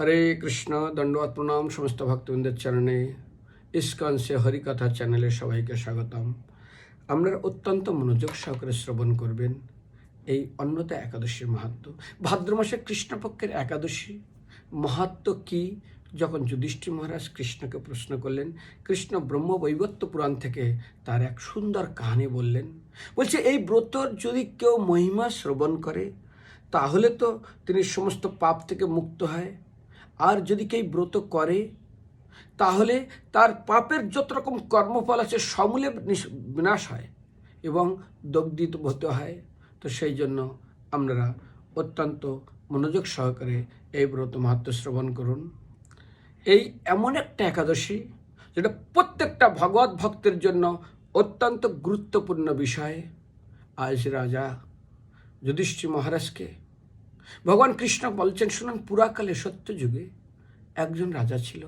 হরে কৃষ্ণ দণ্ডবত প্রণাম সমস্ত ভক্তবৃন্দের চরণে। ইস্কন সে হরিকথা চ্যানেলে সবাইকে স্বাগতম। আপনারা অত্যন্ত মনোযোগ সহকারে শ্রবণ করবেন। এই অন্যতা একাদশীর মাহাত্ম। ভাদ্র মাসে কৃষ্ণপক্ষের একাদশী। মাহাত্ম কি? যখন যুধিষ্ঠির মহারাজ কৃষ্ণকে প্রশ্ন করলেন, কৃষ্ণ ব্রহ্ম বৈবত্য পুরাণ থেকে তার এক সুন্দর কাহিনী বললেন। বলছে, এই ব্রতর যদি কেউ মহিমা শ্রবণ করে, তাহলে তো তিনি সমস্ত পাপ থেকে মুক্ত হয়। আর যদি কেউ ব্রত করে, তাহলে তার পাপের যত রকম কর্মফল আছে সমূলে বিনাশ হয় এবং দগ্ধিত হতে হয়। তো সেই জন্য আপনারা অত্যন্ত মনোযোগ সহকারে এই ব্রত মাহাত্ম শ্রবণ করুন। এই এমন একটা একাদশী, যেটা প্রত্যেকটা ভগবত ভক্তের জন্য অত্যন্ত গুরুত্বপূর্ণ বিষয়। আজ রাজা যুধিষ্ঠির মহারাজকে ভগবান কৃষ্ণ বলছেন, শুনুন, পুরাকালে সত্যযুগে একজন রাজা ছিল।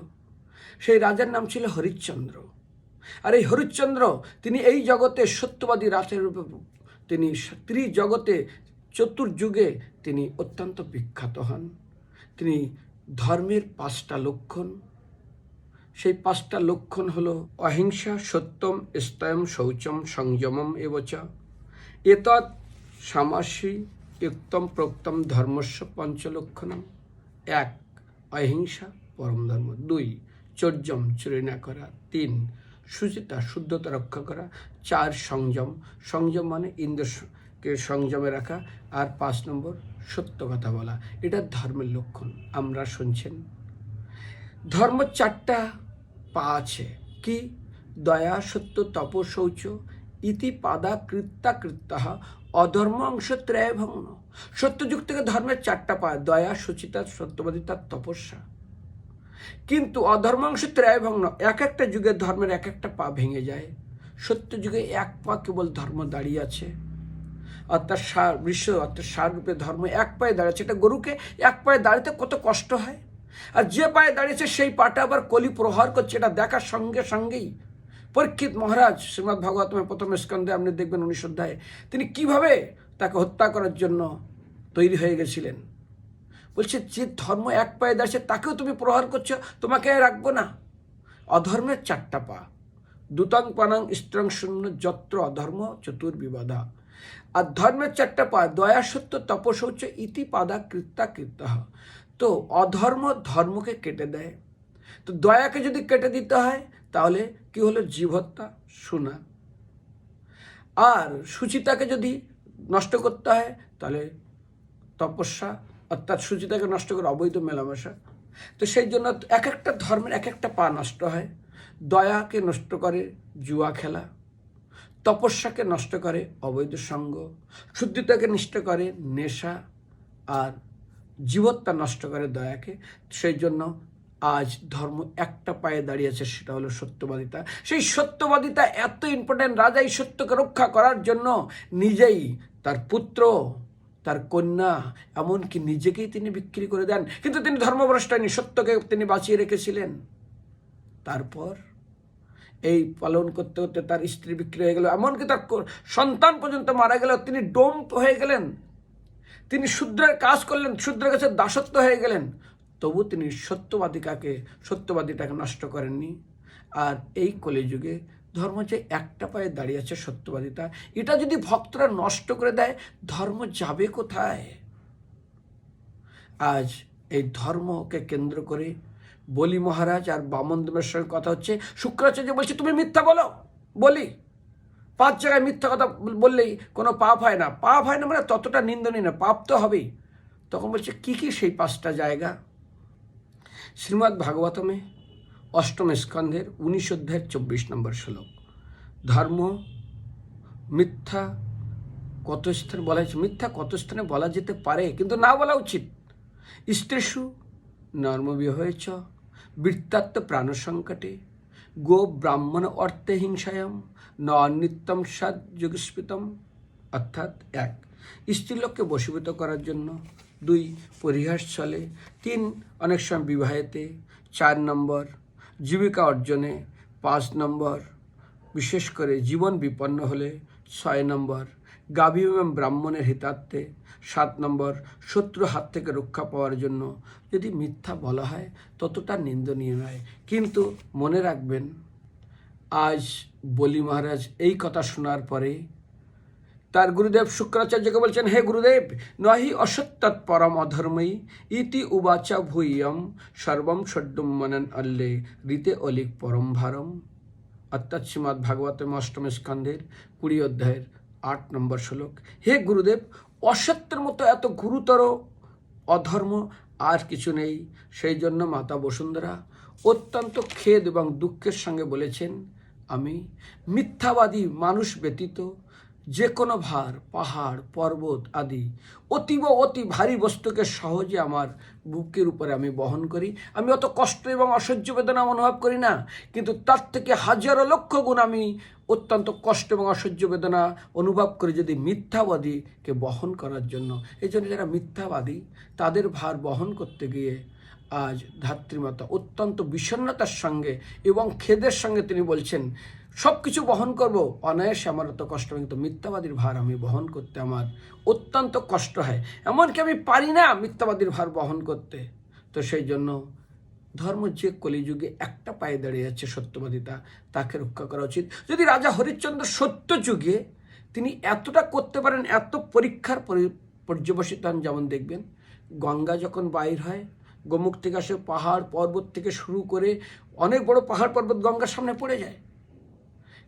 সেই রাজার নাম ছিল হরিশ্চন্দ্র। আর এই হরিশ্চন্দ্র, তিনি এই জগতে সত্যবাদী রাজের রূপে তিনি ত্রিজগতে চতুর্যুগে তিনি অত্যন্ত বিখ্যাত হন। তিনি ধর্মের পাঁচটা লক্ষণ। সেই পাঁচটা লক্ষণ হলো অহিংসা, সত্যম, স্তয়ম, শৌচম, সংযমম এবচ এতৎ সামাসী ইউক্তম প্রোক্তম ধর্মস্য পঞ্চলক্ষণম। এক, অহিংসা, পরম ধর্ম। দুই, চর্যম চুরি না করা। তিন সুচিতা শুদ্ধতা রক্ষা করা। চার, সংযম। সংযম মানে ইন্দ্রকে সংযমে রাখা। আর পাঁচ নম্বর, সত্য কথা বলা। এটা ধর্মের লক্ষণ। আমরা শুনছেন। ধর্ম চারটা পা আছে। কি? দয়া, সত্য তপ শৌচ ইতি, পাদা, কৃত্তা, কৃত্তাহ অধর্ম অংশ ত্রয় ভগ্ন সত্যযুগ থেকে ধর্মের চারটা পা দয়া, সুচিতা, সত্যবাদিতা, তপস্যা। কিন্তু অধর্মাংশ ত্রয় ভগ্ন এক একটা যুগে ধর্মের এক একটা পা ভেঙে যায়। সত্য যুগে এক পা কেবল ধর্ম দাঁড়িয়ে আছে। অর্থাৎ সার বিশ্ব অর্থাৎ সার রূপে ধর্ম এক পায়ে দাঁড়াচ্ছে। এটা গরুকে এক পায়ে দাঁড়াতে কত কষ্ট হয়? আর যে পায়ে দাঁড়িয়েছে সেই পাটা আবার কলি প্রহার করছে। এটা দেখার সঙ্গে সঙ্গেই পরীক্ষিত মহারাজ শ্রীমৎ ভাগবতমের প্রথম স্কন্ধে আপনি দেখবেন উনিশ অধ্যায়ে, তিনি কীভাবে তাকে হত্যা করার জন্য তৈরি হয়ে গেছিলেন। বলছে, যে ধর্ম এক পায়ে দাঁড়িয়েছে, তাকেও তুমি প্রহার করছ, তোমাকে রাখব না। অধর্মের চারটা পা, দুতাং পানাং স্ত্রং শূন্য যত্র অধর্ম চতুর্বিবাধা আর ধর্মের চারটা পা, দয়া সত্য তপশৌচ ইতি পাদা কৃত্তা কৃত্তাহ তো অধর্ম ধর্মকে কেটে দেয়। তো দয়াকে যদি কেটে দিতে হয় তাহলে কি হলো? জীব হত্যা শোনা আর সুচিতাকে যদি নষ্ট করতে হয়, তাহলে তপস্যা, অর্থাৎ সুচিতাকে নষ্ট করে অবৈধ মেলামেশা। তো সেই জন্য এক একটা ধর্মের এক একটা পা নষ্ট হয়। দয়াকে নষ্ট করে জুয়া খেলা, তপস্যাকে নষ্ট করে অবৈধ সঙ্গ, শুদ্ধিতাকে নষ্ট করে নেশা, আর জীবত্তা নষ্ট করে দয়াকে। সেই জন্য আজ ধর্ম একটা পায়ে দাঁড়িয়েছে সেটা হলো সত্যবাদিতা। সেই সত্যবাদিতা এত ইম্পর্টেন্ট রাজা এই সত্যকে রক্ষা করার জন্য নিজেই তার পুত্র, তার কন্যা, এমনকি নিজেকেই তিনি বিক্রি করে দেন। কিন্তু তিনি ধর্মভ্রষ্টানি সত্যকে তিনি বাঁচিয়ে রেখেছিলেন। তারপর এই পালন করতে করতে তার স্ত্রী বিক্রি হয়ে গেল। এমনকি তার সন্তান পর্যন্ত মারা গেল তিনি ডোম হয়ে গেলেন। তিনি শূদ্রের কাজ করলেন, শূদ্রের কাছে দাসত্ব হয়ে গেলেন। তবু তিনি সত্যবাদিকাকে সত্যবাদিতাকে নষ্ট করেননি। আর এই কলিযুগে ধর্ম যে একটা পায়ে দাঁড়িয়ে আছে সত্যবাদিতা, এটা যদি ভক্তরা নষ্ট করে দেয়, ধর্ম যাবে কোথায়? আজ এই ধর্মকে কেন্দ্র করে বলি মহারাজ আর বামন দেবের সঙ্গে কথা হচ্ছে। শুক্রাচার্য বলছে, তুমি মিথ্যা বলো, বলি। পাঁচ জায়গায় মিথ্যা কথা বললেই কোনো পাপ হয় না। পাপ হয় না মানে ততটা নিন্দনীয় না, পাপ তো হবেই। তখন বলছে, কি কি সেই পাঁচটা জায়গা? শ্রীমদ্ ভাগবতমে অষ্টম স্কন্ধের উনিশ অধ্যায়ের চব্বিশ নম্বর শ্লোক। ধর্ম, মিথ্যা কত স্থানে বলা হয়েছে? মিথ্যা কত স্থানে বলা যেতে পারে? কিন্তু না বলা উচিত। স্ত্রীষু নর্মবিহয়েছ বৃত্তাত্ম প্রাণসংকটে, গো ব্রাহ্মণ অর্থে হিংসায়ম, ন নিত্যম সাদ যুগস্মিতম। অর্থাৎ এক স্ত্রীলোককে বশীভূত করার জন্য দুই পরিহাস চলে। তিন, অনেক সময় বিবাহেতে। চার নম্বর, জীবিকা অর্জনে। পাঁচ নম্বর, বিশেষ করে জীবন বিপন্ন হলে। ছয় নম্বর, গাভী এবং ব্রাহ্মণের হিতার্থে। সাত নম্বর শত্রু হাত থেকে রক্ষা পাওয়ার জন্য। যদি মিথ্যা বলা হয়, ততটা নিন্দনীয় নয়। কিন্তু মনে রাখবেন, আজ বলি মহারাজ এই কথা শোনার পরে তার গুরুদেব শুক্রাচার্যকে বলছেন, হে গুরুদেব, নহি অসত্যাৎ পরম অধর্মই ইতি উবাচা ভূয়ম, সর্বম ষড্ডুম অল্লে রীতে অলিক পরম ভারম। অর্থাৎ শ্রীমৎ ভাগবতম অষ্টম স্কন্ধের কুড়ি অধ্যায়ের আট নম্বর শ্লোক, হে গুরুদেব, অসত্যের মতো এত গুরুতর অধর্ম আর কিছু নেই। সেই জন্য মাতা বসুন্ধরা অত্যন্ত খেদ এবং দুঃখের সঙ্গে বলেছেন, আমি মিথ্যাবাদী মানুষ ব্যতীত যে কোনো ভার, পাহাড়, পর্বত আদি অতীব অতি ভারী বস্তুকে সহজে আমার বুকের উপরে আমি বহন করি। আমি অত কষ্ট এবং অসহ্য বেদনা অনুভব করি না, কিন্তু তার থেকে হাজারো লক্ষ গুণ আমি অত্যন্ত কষ্ট এবং অসহ্য বেদনা অনুভব করি যদি মিথ্যাবাদীকে বহন করার জন্য। এই জন্য যারা মিথ্যাবাদী, তাদের ভার বহন করতে গিয়ে আজ ধাত্রীমাতা অত্যন্ত বিষণ্ণতার সঙ্গে এবং খেদের সঙ্গে তিনি বলছেন সব কিছু বহন করব। অনায়াসে আমার অত কষ্ট কিন্তু মিথ্যাবাদীর ভার আমি বহন করতে আমার অত্যন্ত কষ্ট হয়। এমনকি আমি পারি না মিথ্যাবাদীর ভার বহন করতে। তো সেই জন্য ধর্ম যে কলিযুগে একটা পায়ে দাঁড়িয়ে যাচ্ছে সত্যবাদিতা তাকে রক্ষা করা উচিত। যদি রাজা হরিশ্চন্দ্র সত্য যুগে তিনি এতটা করতে পারেন, এত পরীক্ষার পরি- পর্যবসিত হন যেমন দেখবেন, গঙ্গা যখন বাইর হয়, গোমুখ থেকে আসে পাহাড় পর্বত থেকে শুরু করে অনেক বড় পাহাড় পর্বত গঙ্গার সামনে পড়ে যায়।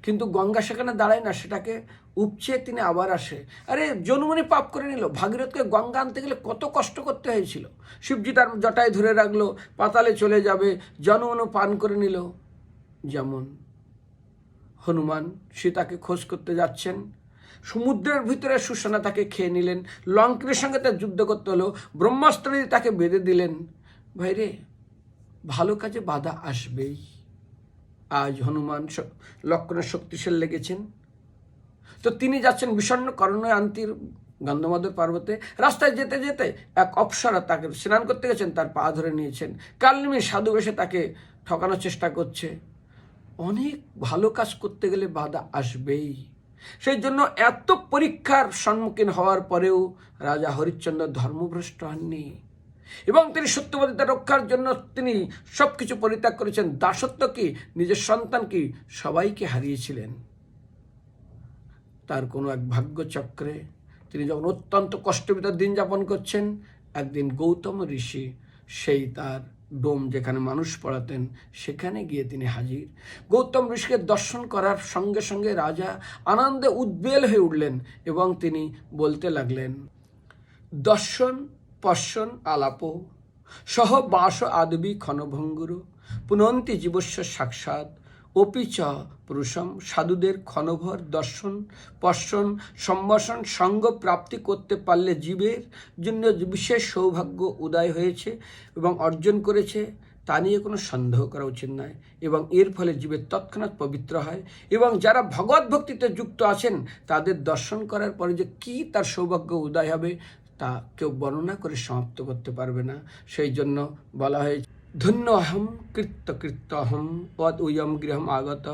কিন্তু গঙ্গা সেখানে দাঁড়ায় না, সেটাকে উপচে তিনি আবার আসে। আরে জনুমনি পাপ করে নিল। ভাগীরথকে গঙ্গা আনতে গেলে কত কষ্ট করতে হয়েছিল। শিবজি তার জটায় ধরে রাখল, পাতালে চলে যাবে জনমনু পান করে নিল। যেমন হনুমান সীতাকে খোঁজ করতে যাচ্ছেন। সমুদ্রের ভিতরে সুসনা তাকে খেয়ে নিলেন। লঙ্কের সঙ্গে তার যুদ্ধ করতে হলো। ব্রহ্মাস্ত্র তাকে বেঁধে দিলেন। ভাইরে, ভালো কাজে বাধা আসবেই। আজ হনুমান লক্ষণের শক্তিশাল লেগেছেন। তো তিনি যাচ্ছেন বিষণ্ণ করণয় আন্তির গন্ধমাদর পর্বতে। রাস্তায় যেতে যেতে এক অপসরা তাকে স্নান করতে গেছেন, তার পা ধরে নিয়েছেন। কালনিমি সাধু এসে তাকে ঠকানোর চেষ্টা করছে। অনেক ভালো কাজ করতে গেলে বাধা আসবেই। সেই জন্য এত পরীক্ষার সম্মুখীন হওয়ার পরেও রাজা হরিশ্চন্দ্র ধর্মভ্রষ্ট হননি। এবং তিনি সত্যবাদিতা রক্ষার জন্য তিনি সব কিছু পরিত্যাগ করেছেন। দাসত্ব কি? নিজের সন্তান কি? সবাইকে হারিয়েছিলেন। তার কোনো এক ভাগ্যচক্রে তিনি যখন অত্যন্ত কষ্টবিতার দিন যাপন করছেন, একদিন গৌতম ঋষি সেই তার ডোম যেখানে মানুষ পড়াতেন, সেখানে গিয়ে তিনি হাজির। গৌতম ঋষিকে দর্শন করার সঙ্গে সঙ্গে রাজা আনন্দে উদ্বেল হয়ে উঠলেন এবং তিনি বলতে লাগলেন, দর্শন পশ্যন আলাপ। সহ বাস আদবি ক্ষণভঙ্গুর। পুনন্তি জীবস্ব সাক্ষাৎ। অপি চ পুরুষম সাধুদের ক্ষণভর দর্শন। পশ্যন সম্ভাষণ সঙ্গ প্রাপ্তি করতে পারলে জীবের জন্য বিশেষ সৌভাগ্য উদয় হয়েছে এবং অর্জন করেছে। তা নিয়ে কোনো সন্দেহ করা উচিত নয় এবং এর ফলে জীবের তৎক্ষণাৎ পবিত্র হয় এবং যারা ভগবত ভক্তিতে যুক্ত আছেন, তাদের দর্শন করার পরে যে কী তার সৌভাগ্য উদয় হবে তা কেউ বর্ণনা করে সমাপ্ত করতে পারবে না। সেই জন্য বলা হয়েছে, ধন্য অহম কৃত্য কৃত্য অহম পদ উয়ম গৃহম আগত।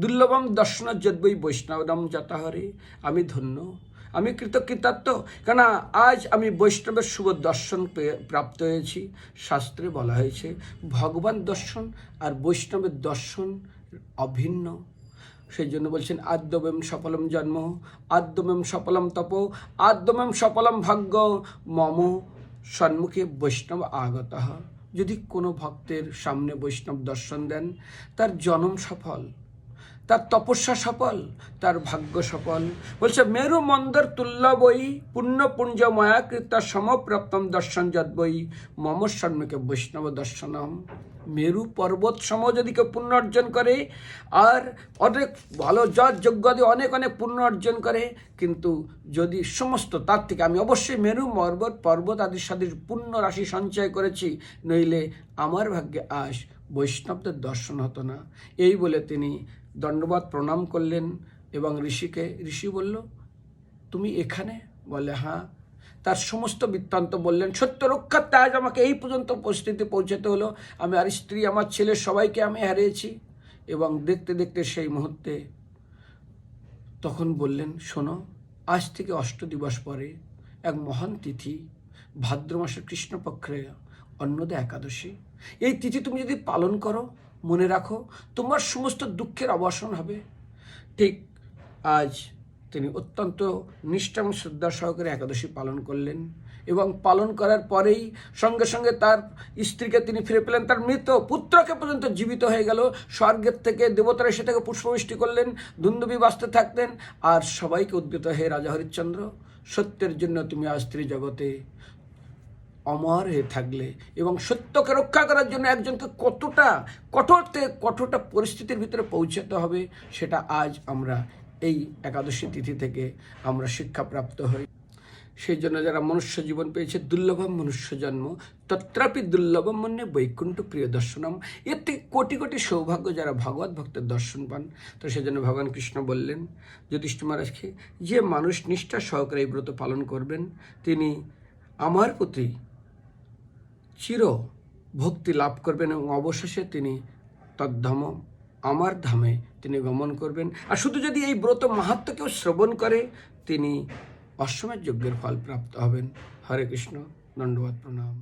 দুর্লভম দর্শন যদ্বৈ বৈষ্ণবরম যতাহরে। আমি ধন্য, আমি কৃতকৃতার্থ। কেন আজ আমি বৈষ্ণবের শুভ দর্শন প্রাপ্ত হয়েছি। শাস্ত্রে বলা হয়েছে, ভগবান দর্শন আর বৈষ্ণবের দর্শন অভিন্ন। সেই জন্য বলছেন, আদ্যমেম সফলম জন্ম, আদ্যমেম সফলম তপ, আদ্যমেম সফলম ভাগ্য, মম সন্মুখে বৈষ্ণব আগত। যদি কোনো ভক্তের সামনে বৈষ্ণব দর্শন দেন, তার জনম সফল। তার তপস্যা সফল, তার ভাগ্য সফল। বলছে, মেরু মন্দর তুল্য বই, পুণ্য পুঞ্জ মায়াকৃতা সমপ্রাপ্তম দর্শন যদ বই। মম সন্মুখে বৈষ্ণব দর্শনম। মেরু পর্বত সম যদি কেউ পুণ্য অর্জন করে, আর অনেক ভালো যজ যোগ্যাদি অনেক অনেক পুণ্য অর্জন করে, কিন্তু যদি সমস্ত তার থেকে আমি অবশ্যই মেরু পর্বত পর্বত আদির সাথে পুণ্য রাশি সঞ্চয় করেছি, নইলে আমার ভাগ্যে আস বৈষ্ণবদের দর্শন হতো না। এই বলে তিনি দণ্ডবাদ প্রণাম করলেন এবং ঋষিকে, ঋষি বলল, তুমি এখানে? বলে হ্যাঁ। তার সমস্ত বৃত্তান্ত বললেন, সত্য রক্ষার্থে আজ আমাকে এই পর্যন্ত পরিস্থিতি পৌঁছাতে হলো। আমি আর স্ত্রী, আমার ছেলে, সবাইকে আমি হারিয়েছি। এবং দেখতে দেখতে সেই মুহূর্তে তখন বললেন, শোনো, আজ থেকে অষ্ট দিবস পরে এক মহান তিথি ভাদ্র মাসের কৃষ্ণপক্ষে অন্নদা একাদশী। এই তিথি তুমি যদি পালন করো, মনে রাখো, তোমার সমস্ত দুঃখের অবসান হবে। ঠিক আজ তিনি অত্যন্ত নিষ্ঠা এবং শ্রদ্ধা সহকারে একাদশী পালন করলেন এবং পালন করার পরেই সঙ্গে সঙ্গে তার স্ত্রীকে তিনি ফিরে পেলেন। তার মৃত পুত্রকে পর্যন্ত জীবিত হয়ে গেল। স্বর্গের থেকে দেবতারা এসে থেকে পুষ্পবৃষ্টি করলেন দুন্দুবি বাঁচতে থাকতেন আর সবাইকে উদ্যত হয়ে রাজা হরিশ্চন্দ্র, সত্যের জন্য তুমি আজ স্ত্রী জগতে অমর হয়ে থাকলে এবং সত্যকে রক্ষা করার জন্য একজনকে কতটা কঠোরতে, কঠোরটা পরিস্থিতির ভিতরে পৌঁছাতে হবে, সেটা আজ আমরা এই একাদশী তিথি থেকে আমরা শিক্ষাপ্রাপ্ত হই। সেই জন্য যারা মনুষ্য জীবন পেয়েছে, দুর্লভম মনুষ্য জন্ম, তত্রাপি দুর্লভম মনে বৈকুণ্ঠ প্রিয় দর্শনম। এতে কোটি কোটি সৌভাগ্য যারা ভগবত ভক্তের দর্শন পান, তো সেজন্য ভগবান কৃষ্ণ বললেন যুধিষ্ঠ মহারাজকে, যে মানুষ নিষ্ঠা সহকারে এই ব্রত পালন করবেন, তিনি আমার প্রতি চির ভক্তি লাভ করবেন এবং অবশেষে তিনি তদ্ধম, আমার ধামে তিনি গমন করবেন। আর শুধু যদি এই ব্রত মাহাত্ম্যকেও শ্রবণ করে, তিনি অশ্বমের যজ্ঞের ফল প্রাপ্ত হবেন। হরে কৃষ্ণ দণ্ডবাদ প্রণাম।